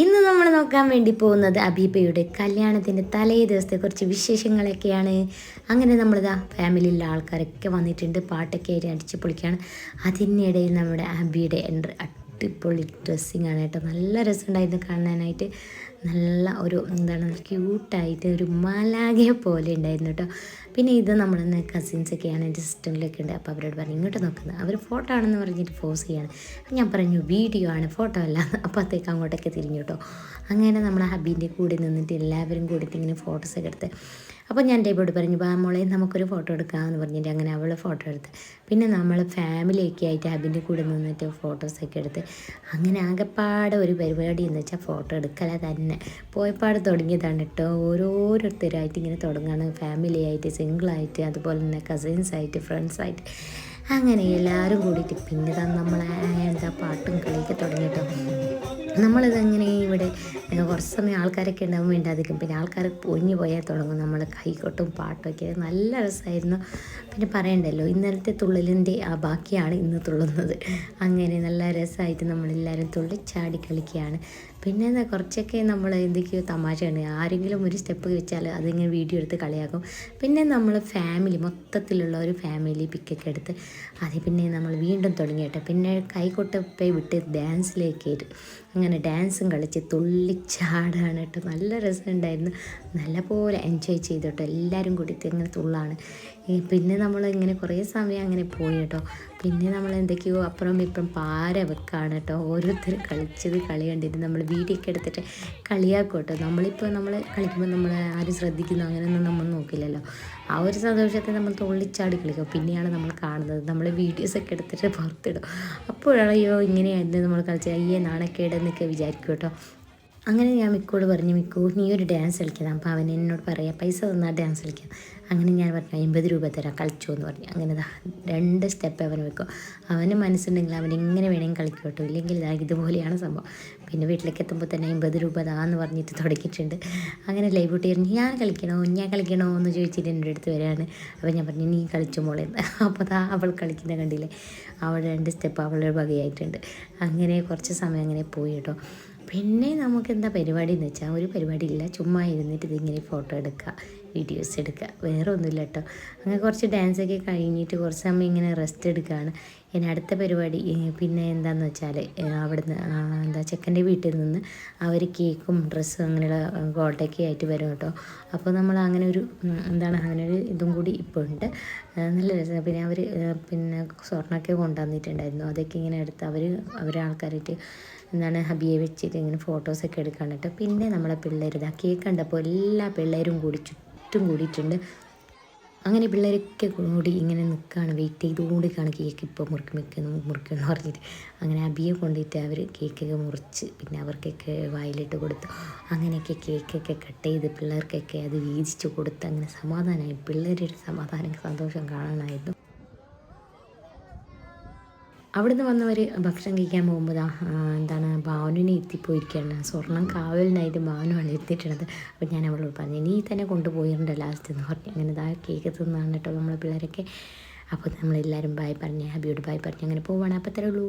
ഇന്ന് നമ്മൾ നോക്കാൻ വേണ്ടി പോകുന്നത് അബീബയുടെ കല്യാണത്തിന്റെ തലേ ദിവസത്തെ കുറച്ച് വിശേഷങ്ങളൊക്കെയാണ്. അങ്ങനെ നമ്മളിതാ ഫാമിലിയിലുള്ള ആൾക്കാരൊക്കെ വന്നിട്ടുണ്ട്. പാട്ടൊക്കെ ആയിട്ട് അടിച്ച് പൊളിക്കുകയാണ് അതിനിടയിൽ നമ്മുടെ അബിയുടെ എന്റർ അടിപൊളി ഡ്രസ്സിങ് ആണ് കേട്ടോ. നല്ല രസമുണ്ടായിരുന്നു കാണാനായിട്ട്. നല്ല ഒരു എന്താണ് ക്യൂട്ടായിട്ട് ഒരു മലാകെ പോലെ ഉണ്ടായിരുന്നു കേട്ടോ. പിന്നെ ഇത് നമ്മളെന്ന് കസിൻസൊക്കെയാണ് എന്റെ സിസ്റ്ററിലൊക്കെ ഉണ്ട്. അപ്പോൾ അവരോട് പറഞ്ഞു ഇങ്ങോട്ട് നോക്കുന്നത് അവർ ഫോട്ടോ ആണെന്ന് പറഞ്ഞിട്ട് ഫോസ് ചെയ്യാണ്. അപ്പം ഞാൻ പറഞ്ഞു വീഡിയോ ആണ് ഫോട്ടോ അല്ല. അപ്പോഴത്തേക്ക് അങ്ങോട്ടൊക്കെ തിരിഞ്ഞു കേട്ടോ. അങ്ങനെ നമ്മളെ ഹബീന്റെ കൂടെ നിന്നിട്ട് എല്ലാവരും കൂടിയിട്ട് ഇങ്ങനെ ഫോട്ടോസൊക്കെ എടുത്ത് അപ്പോൾ ഞാൻ ഡേബോട് പറഞ്ഞു ബാ മോളെ നമുക്കൊരു ഫോട്ടോ എടുക്കാമെന്ന് പറഞ്ഞിട്ട് അങ്ങനെ അവൾ ഫോട്ടോ എടുത്ത്. പിന്നെ നമ്മൾ ഫാമിലിയൊക്കെ ആയിട്ട് അബിന്റെ കൂടെ നിന്നിട്ട് ഫോട്ടോസൊക്കെ എടുത്ത്. അങ്ങനെ ആകെപ്പാടെ ഒരു പരിപാടി എന്ന് വെച്ചാൽ ഫോട്ടോ എടുക്കല തന്നെ. പോയപ്പാട് തുടങ്ങിയതാണ് കേട്ടോ ഓരോരുത്തരായിട്ട് ഇങ്ങനെ തുടങ്ങുകയാണ് ഫാമിലിയായിട്ട് സിംഗിളായിട്ട് അതുപോലെ തന്നെ കസിൻസായിട്ട് ഫ്രണ്ട്സായിട്ട് അങ്ങനെ എല്ലാവരും കൂടിയിട്ട് പിന്നെ തന്നെ നമ്മൾ എന്താ പാട്ടും കളിയൊക്കെ തുടങ്ങിയിട്ടോ നമ്മളിതങ്ങനെ ഇവിടെ കുറച്ച് സമയം ആൾക്കാരൊക്കെ വേണ്ടാതിരിക്കും പിന്നെ ആൾക്കാർ പൊഞ്ഞു പോയാൽ തുടങ്ങും നമ്മൾ കൈകൊട്ടും പാട്ടൊക്കെ. നല്ല രസമായിരുന്നു. പിന്നെ പറയണ്ടല്ലോ ഇന്നലത്തെ തുള്ളലിന്റെ ആ ബാക്കിയാണ് ഇന്ന് തുള്ളുന്നത്. അങ്ങനെ നല്ല രസമായിട്ട് നമ്മളെല്ലാവരും തുള്ളിച്ചാടി കളിക്കുകയാണ്. പിന്നെ കുറച്ചൊക്കെ നമ്മൾ എന്തൊക്കെയോ തമാശയാണ്. ആരെങ്കിലും ഒരു സ്റ്റെപ്പ് വെച്ചാൽ അതിങ്ങനെ വീഡിയോ എടുത്ത് കളിയാക്കും. പിന്നെ നമ്മൾ ഫാമിലി മൊത്തത്തിലുള്ള ഒരു ഫാമിലി പിക്കൊക്കെ എടുത്ത് അത് പിന്നെ നമ്മൾ വീണ്ടും തുടങ്ങി പിന്നെ കൈകൊട്ടപ്പേ വിട്ട് ഡാൻസിലേക്ക് അങ്ങനെ ഡാൻസും കളിച്ച് തുള്ളിച്ചാടാണ് കേട്ടോ. നല്ല രസമുണ്ടായിരുന്നു. നല്ലപോലെ എൻജോയ് ചെയ്തു കേട്ടോ. എല്ലാവരും കൂടി ഇങ്ങനെ തുള്ളാണ്. പിന്നെ നമ്മൾ ഇങ്ങനെ കുറേ സമയം അങ്ങനെ പോയി കേട്ടോ. പിന്നെ നമ്മൾ എന്തൊക്കെയോ അപ്പുറം ഇപ്പുറം പാര വെക്കാണ് കേട്ടോ. ഓരോരുത്തർ കളിച്ചത് കളി കണ്ടിട്ട് നമ്മൾ വീഡിയോ ഒക്കെ എടുത്തിട്ട് കളിയാക്കും കേട്ടോ. നമ്മളിപ്പോൾ നമ്മൾ കളിക്കുമ്പോൾ നമ്മൾ ആരും ശ്രദ്ധിക്കുന്നു അങ്ങനെയൊന്നും നമ്മൾ നോക്കില്ലല്ലോ. ആ ഒരു സന്തോഷത്തെ നമ്മൾ തുള്ളിച്ചാടി കളിക്കും. പിന്നെയാണ് നമ്മൾ കാണുന്നത്. നമ്മൾ വീഡിയോസൊക്കെ എടുത്തിട്ട് പുറത്തിടും. അപ്പോഴാണ് അയ്യോ ഇങ്ങനെയായിരുന്നു നമ്മൾ കളിച്ചത്. അയ്യേ നാണക്കേടെന്നൊക്കെ വിചാരിക്കും കേട്ടോ അങ്ങനെ ഞാൻ മിക്കോട് പറഞ്ഞു മിക്കു നീ ഒരു ഡാൻസ് കളിക്കണം അപ്പോൾ അവൻ എന്നോട് പറയാം പൈസ തന്നാൽ ഡാൻസ് കളിക്കാം. അങ്ങനെ ഞാൻ പറഞ്ഞു അമ്പത് രൂപ തരാം കളിച്ചോ എന്ന് പറഞ്ഞു. അങ്ങനെ രണ്ട് സ്റ്റെപ്പ് അവൻ വെക്കും. അവന് മനസ്സുണ്ടെങ്കിൽ അവൻ എങ്ങനെ വേണമെങ്കിൽ കളിക്കും കേട്ടോ ഇല്ലെങ്കിൽ ഇതാ ഇതുപോലെയാണ് സംഭവം. പിന്നെ വീട്ടിലേക്ക് എത്തുമ്പോൾ തന്നെ അമ്പത് രൂപ താന്ന് പറഞ്ഞിട്ട് തുടങ്ങിയിട്ടുണ്ട്. അങ്ങനെ ലൈവ് പറഞ്ഞു ഞാൻ കളിക്കണോ ഞാൻ കളിക്കണോ? എന്ന് ചോദിച്ചിട്ട് എന്റെ അടുത്ത് വരികയാണ്. അപ്പോൾ ഞാൻ പറഞ്ഞു നീ കളിച്ചു മോളെ. അപ്പോൾ അതാ അവൾ കളിക്കുന്ന കണ്ടില്ലേ അവൾ രണ്ട് സ്റ്റെപ്പ് അവളുടെ വകയായിട്ടുണ്ട്. അങ്ങനെ കുറച്ച് സമയം അങ്ങനെ പോയി കേട്ടോ. പിന്നെ നമുക്ക് എന്താ പരിപാടി എന്ന് വെച്ചാൽ ഒരു പരിപാടി ഇല്ല ചുമ്മാ ഇരുന്നിട്ട് ഇതിങ്ങനെ ഫോട്ടോ എടുക്കുക വീഡിയോസ് എടുക്കുക വേറെ ഒന്നുമില്ല കേട്ടോ അങ്ങനെ കുറച്ച് ഡാൻസ് ഒക്കെ കഴിഞ്ഞിട്ട് കുറച്ച് സമയം ഇങ്ങനെ റെസ്റ്റ് എടുക്കുകയാണ് ഇനി അടുത്ത പരിപാടി പിന്നെ എന്താണെന്ന് വെച്ചാൽ അവിടുന്ന് എന്താ ചെക്കന്റെ വീട്ടിൽ നിന്ന് അവർ കേക്കും ഡ്രസ്സും അങ്ങനെയുള്ള ഗോൾഡൊക്കെ ആയിട്ട് വരും കേട്ടോ അപ്പോൾ നമ്മൾ അങ്ങനെ ഒരു എന്താണ് അങ്ങനെ ഒരു ഇതും കൂടി ഇപ്പോൾ ഉണ്ട്. നല്ല രസം. പിന്നെ അവർ പിന്നെ സ്വർണമൊക്കെ കൊണ്ടുവന്നിട്ടുണ്ടായിരുന്നു. അതൊക്കെ ഇങ്ങനെ എടുത്ത് അവർ അവരെ ആൾക്കാരായിട്ട് എന്താണ് ഹബിയെ വെച്ചിട്ട് ഇങ്ങനെ ഫോട്ടോസൊക്കെ എടുക്കാൻ കേട്ടോ. പിന്നെ നമ്മളെ പിള്ളേർ ഇതാ കേക്ക് കണ്ടപ്പോൾ എല്ലാ പിള്ളേരും കൂടി ചുറ്റും കൂടിയിട്ടുണ്ട്. അങ്ങനെ പിള്ളേരൊക്കെ കൂടി ഇങ്ങനെ നിൽക്കുകയാണ് വെയിറ്റ് ചെയ്തുകൊണ്ടിരിക്കുകയാണ് കേക്ക് ഇപ്പോൾ മുറുക്കി വെക്കുന്നു മുറിക്കുന്നു പറഞ്ഞിട്ട്. അങ്ങനെ അബിയെ കൊണ്ടിട്ട് അവർ കേക്കൊക്കെ മുറിച്ച് പിന്നെ അവർക്കൊക്കെ വായിലിട്ട് കൊടുത്തു അങ്ങനെയൊക്കെ കേക്കൊക്കെ കട്ട് ചെയ്ത് പിള്ളേർക്കൊക്കെ അത് വീതിച്ച് കൊടുത്ത് അങ്ങനെ സമാധാനമായി. പിള്ളേരുടെ സമാധാനം സന്തോഷം കാണാനായിരുന്നു. അവിടുന്ന് വന്നവർ ഭക്ഷണം കഴിക്കാൻ പോകുമ്പോൾ എന്താണ് ഭാവനിനെ എത്തിപ്പോയിരിക്കുകയാണ്. സ്വർണം കാവലിനായിട്ട് ഭാവനുമാണ് എത്തിയിട്ടുള്ളത്. അപ്പോൾ ഞാൻ അവളോട് പറഞ്ഞു നീ തന്നെ കൊണ്ടുപോയിട്ടുണ്ട് ലാസ്റ്റ് എന്ന് പറഞ്ഞു. അങ്ങനെ ഇതാ കേക്ക് തിന്നാണ് കേട്ടോ നമ്മളെ പിള്ളേരൊക്കെ. അപ്പോൾ നമ്മളെല്ലാവരും ബായ് പറഞ്ഞ് ഹബിയോട് ബായ് പറഞ്ഞ്. അങ്ങനെ പോവാണ്. അപ്പോൾ അത്രേ ഉള്ളൂ.